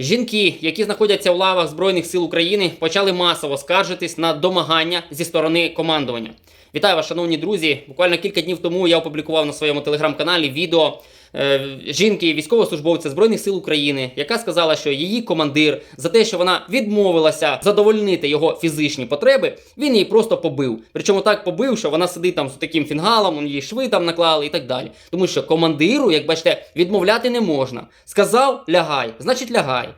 Жінки, які знаходяться в лавах Збройних сил України, почали масово скаржитись на домагання зі сторони командування. Вітаю вас, шановні друзі. Буквально кілька днів тому я опублікував на своєму телеграм-каналі відео жінки, військовослужбовця Збройних сил України, яка сказала, що її командир за те, що вона відмовилася задовольнити його фізичні потреби, він її просто побив. Причому так побив, що вона сидить там з таким фінгалом, її шви там наклали і так далі. Тому що командиру, як бачите, відмовляти не можна. Сказав лягай, значить лягай.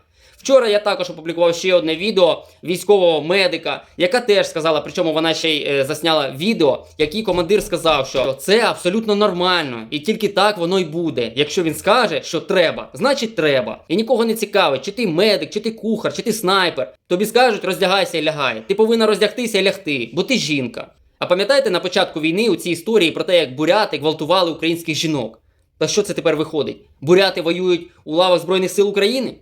Вчора я також опублікував ще одне відео військового медика, яка теж сказала, причому вона ще й е, засняла відео, який командир сказав, що це абсолютно нормально, і тільки так воно й буде. Якщо він скаже, що треба, значить треба. І нікого не цікавить, чи ти медик, чи ти кухар, чи ти снайпер. Тобі скажуть, роздягайся і лягай. Ти повинна роздягтися і лягти, бо ти жінка. А пам'ятаєте на початку війни у цій історії про те, як буряти гвалтували українських жінок? Та що це тепер виходить? Буряти воюють у лавах Збройних сил України?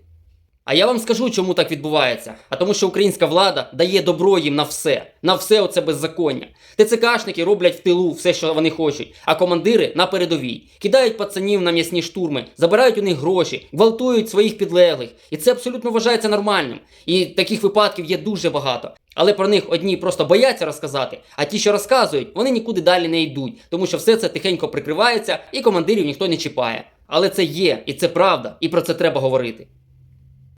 А я вам скажу, чому так відбувається. А тому, що українська влада дає добро їм на все, на все оце беззаконня. ТЦКшники роблять в тилу все, що вони хочуть, а командири на передовій кидають пацанів на м'ясні штурми, забирають у них гроші, гвалтують своїх підлеглих. І це абсолютно вважається нормальним. І таких випадків є дуже багато. Але про них одні просто бояться розказати, а ті, що розказують, вони нікуди далі не йдуть, тому що все це тихенько прикривається і командирів ніхто не чіпає. Але це є, і це правда, і про це треба говорити.